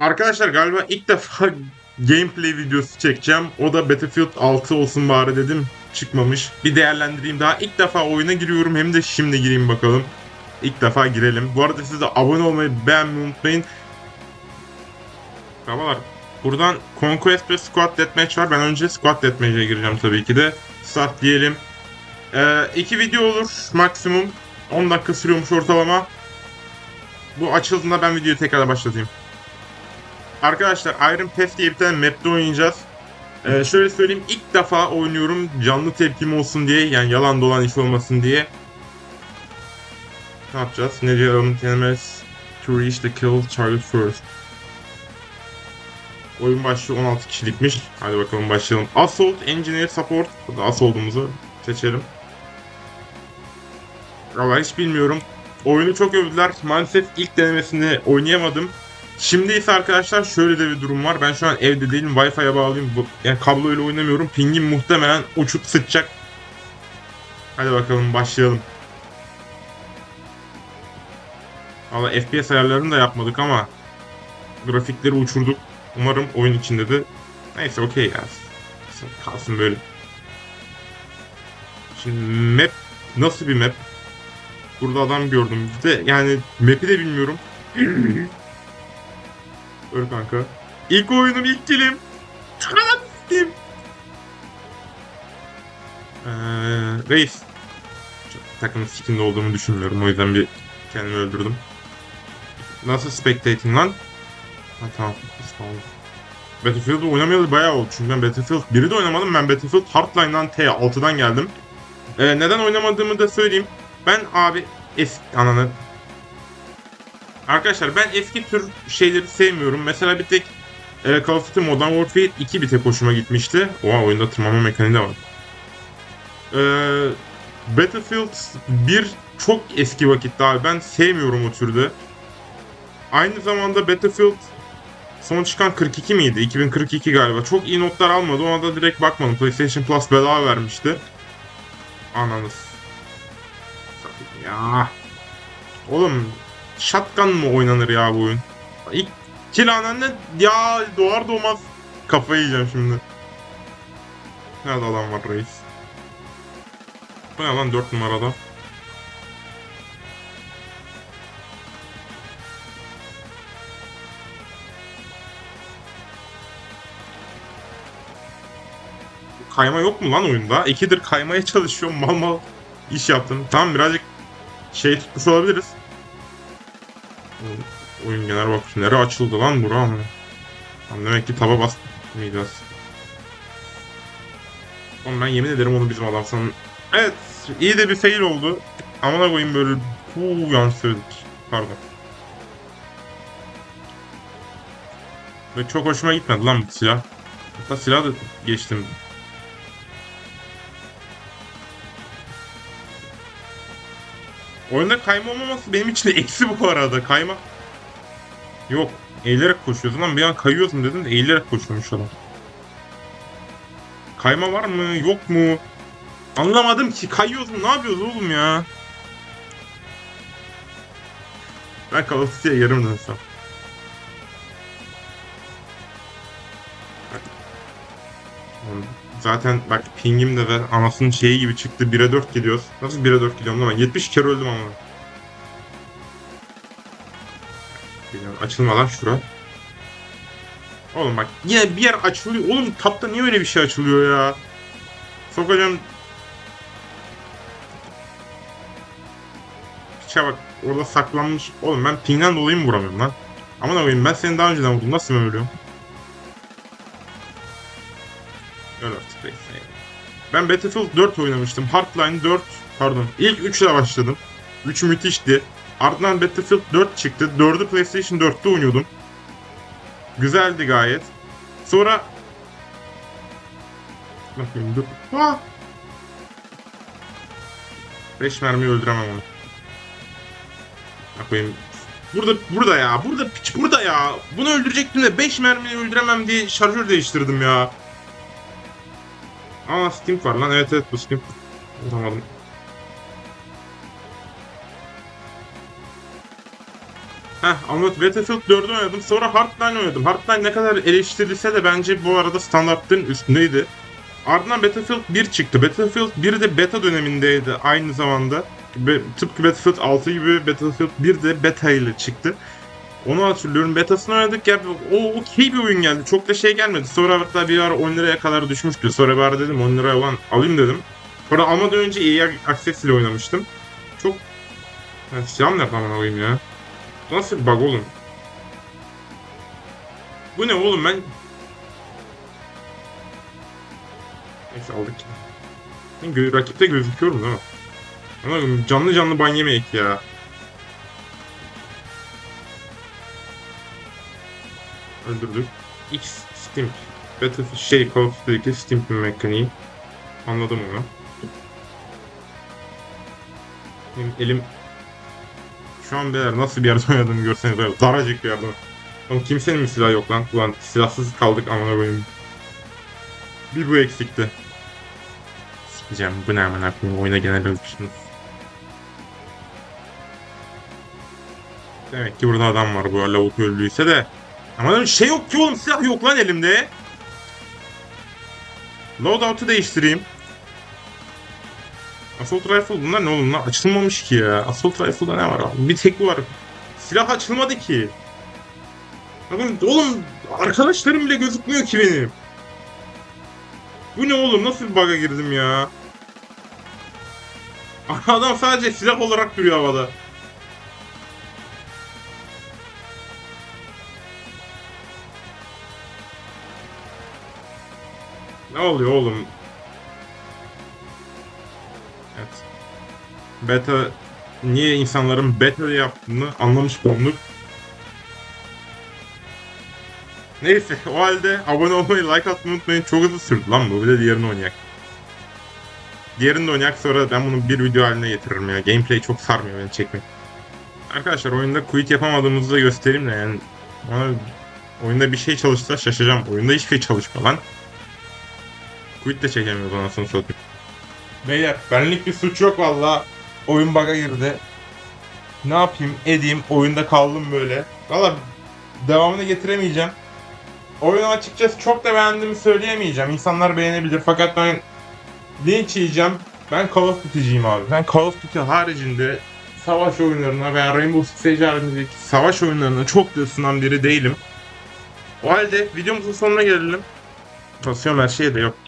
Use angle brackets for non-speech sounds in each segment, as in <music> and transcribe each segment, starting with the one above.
Arkadaşlar galiba ilk defa <laughs> gameplay videosu çekeceğim. O da Battlefield 6 olsun bari dedim. Çıkmamış. Bir değerlendireyim. Daha ilk defa oyuna giriyorum. Hem de şimdi gireyim bakalım. İlk defa girelim. Bu arada siz de abone olmayı, beğenmeyi unutmayın. Babalar buradan Conquest ve Squad Deathmatch var. Ben önce Squad Deathmatch'e gireceğim tabii ki de. Start diyelim. Ee, iki video olur maksimum. 10 dakika sürüyormuş ortalama. Bu açıldığında ben videoyu tekrar başlatayım. Arkadaşlar Iron Path diye bir tane map'te oynayacağız. Ee, şöyle söyleyeyim ilk defa oynuyorum canlı tepkim olsun diye yani yalan dolan iş olmasın diye. Ne yapacağız? Ne diyor? Enemies to reach the kill target first. Oyun başlığı 16 kişilikmiş. Hadi bakalım başlayalım. Assault Engineer Support. Burada Assault'umuzu seçelim. Valla hiç bilmiyorum. Oyunu çok övdüler. Maalesef ilk denemesinde oynayamadım. Şimdi ise arkadaşlar şöyle de bir durum var. Ben şu an evde değilim. Wi-Fi'ye bağlıyım. Yani kabloyla oynamıyorum. Pingim muhtemelen uçup sıçacak. Hadi bakalım başlayalım. Valla FPS ayarlarını da yapmadık ama grafikleri uçurduk. Umarım oyun içinde de neyse okey ya. Kalsın böyle. Şimdi map nasıl bir map? Burada adam gördüm. Bir de yani map'i de bilmiyorum. <clears throat> Öl kanka. İlk oyunum ilk kilim. Çıkarttım. Ee, reis. Takımın sikinde olduğumu düşünmüyorum. O yüzden bir kendimi öldürdüm. Nasıl spectating lan? Ha tamam. Sağ olun. Battlefield'ı oynamayalı bayağı oldu. Çünkü ben Battlefield 1'i de oynamadım. Ben Battlefield Hardline'dan T6'dan geldim. Ee, neden oynamadığımı da söyleyeyim. Ben abi eski ananı Arkadaşlar ben eski tür şeyleri sevmiyorum. Mesela bir tek e, Call of Duty Modern Warfare 2 bir tek hoşuma gitmişti. Oha oyunda tırmanma mekaniği de var. E, Battlefield 1 çok eski vakitte abi. Ben sevmiyorum o türde. Aynı zamanda Battlefield son çıkan 42 miydi? 2042 galiba. Çok iyi notlar almadı. Ona da direkt bakmadım. PlayStation Plus bedava vermişti. Ananız. Ya. Oğlum shotgun mı oynanır ya bu oyun? İlk kill anneanne ya doğar doğmaz kafayı yiyeceğim şimdi. Nerede adam var reis? Bu ne lan 4 numarada? Kayma yok mu lan oyunda? İkidir kaymaya çalışıyorum mal mal iş yaptım. Tamam birazcık şey tutmuş olabiliriz. Oyun genel bak nere açıldı lan bura ama. Lan demek ki taba basmayacağız. Oğlum ben yemin ederim onu bizim adam sanırım. Evet iyi de bir fail oldu. Ama da koyayım böyle yanlış söyledik. Pardon. Ve çok hoşuma gitmedi lan bu silah. Hatta silah da geçtim. Oyunda kayma olmaması benim için de eksi bu arada. Kayma Yok. Eğilerek koşuyorsun lan bir an kayıyorsun dedim de eğilerek koşuyormuş adam. Kayma var mı? Yok mu? Anlamadım ki. Kayıyoruz mu? Ne yapıyoruz oğlum ya? Ben Call of Duty'ye yarım dönsem. Zaten bak pingim de de anasının şeyi gibi çıktı. 1'e 4 gidiyoruz. Nasıl 1'e 4 gidiyorum lan ben? 70 kere öldüm ama. Açılma lan şura. Oğlum bak yine bir yer açılıyor. Oğlum tapta niye öyle bir şey açılıyor ya? Sokacağım. Piçe bak orada saklanmış. Oğlum ben pingden dolayı mı vuramıyorum lan? Aman koyayım ben seni daha önceden vurdum. Nasıl ben ölüyorum? Ben Battlefield 4 oynamıştım. Hardline 4 pardon ilk 3 ile başladım. 3 müthişti. Ardından Battlefield 4 çıktı. 4'ü PlayStation 4'te oynuyordum. Güzeldi gayet. Sonra Bakayım dur. Ha! 5 mermi öldüremem onu. Bakayım. Burada burada ya. Burada piç burada ya. Bunu öldürecektim de 5 mermiyi öldüremem diye şarjör değiştirdim ya. Aa Steam var lan. Evet evet bu Steam. Vuramadım. Heh anlat Battlefield 4'ü oynadım. Sonra Hardline oynadım. Hardline ne kadar eleştirilse de bence bu arada standartların üstündeydi. Ardından Battlefield 1 çıktı. Battlefield 1 de beta dönemindeydi aynı zamanda. Tıpkı Battlefield 6 gibi Battlefield 1 de beta ile çıktı. Onu hatırlıyorum. Betasını oynadık ya. O okey bir oyun geldi. Çok da şey gelmedi. Sonra hatta bir ara 10 liraya kadar düşmüştü. Sonra bir ara dedim 10 liraya olan alayım dedim. Sonra almadan önce EA Access ile oynamıştım. Çok... Ya, silahım nerede amına koyayım ya? Nasıl bir bug oğlum? Bu ne oğlum ben... Neyse aldık. Ben rakipte gözüküyorum değil mi? Canlı canlı ban yemeyek ya. Öldürdük. X Steam. Battlefield şey Call of Duty Steam mekaniği. Anladım onu. Benim elim şu an beyler nasıl bir yerde oynadığımı görseniz böyle daracık bir yerde. Ama kimsenin mi silahı yok lan? Ulan silahsız kaldık amına koyayım. Bir bu eksikti. Sikeceğim bu ne amına koyayım oyuna genel ölçüsünüz. Demek ki burada adam var bu lavuk öldüyse de. Ama şey yok ki oğlum silah yok lan elimde. Loadout'u değiştireyim. Assault Rifle bunlar ne oğlum lan? Açılmamış ki ya. Assault Rifle'da ne var abi? Bir tek var. Silah açılmadı ki. Bakın oğlum arkadaşlarım bile gözükmüyor ki benim. Bu ne oğlum? Nasıl bir bug'a girdim ya? Adam sadece silah olarak duruyor havada. Ne oluyor oğlum? Evet. Beta niye insanların beta yaptığını anlamış bulunduk. Neyse o halde abone olmayı, like atmayı unutmayın. Çok hızlı sürdü lan bu. Bir de diğerini oynayak. Diğerini de oynayak sonra ben bunu bir video haline getiririm ya. Gameplay çok sarmıyor beni çekmek. Arkadaşlar oyunda quit yapamadığımızı da göstereyim de yani. Bana oyunda bir şey çalışsa şaşacağım. Oyunda hiçbir şey çalışmıyor lan. Quit de çekemiyoruz anasını satayım. Beyler benlik bir suç yok valla. Oyun bug'a girdi. Ne yapayım edeyim oyunda kaldım böyle. Valla devamını getiremeyeceğim. Oyunu açıkçası çok da beğendiğimi söyleyemeyeceğim. İnsanlar beğenebilir fakat ben linç yiyeceğim. Ben Call of Duty'ciyim abi. Ben Call of Duty haricinde savaş oyunlarına veya Rainbow Six Siege haricindeki savaş oyunlarına çok da ısınan biri değilim. O halde videomuzun sonuna gelelim. Basıyorum her şeye de yok.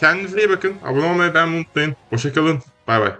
Kendinize iyi bakın. Abone olmayı beğenmeyi unutmayın. Hoşçakalın. Bay bay.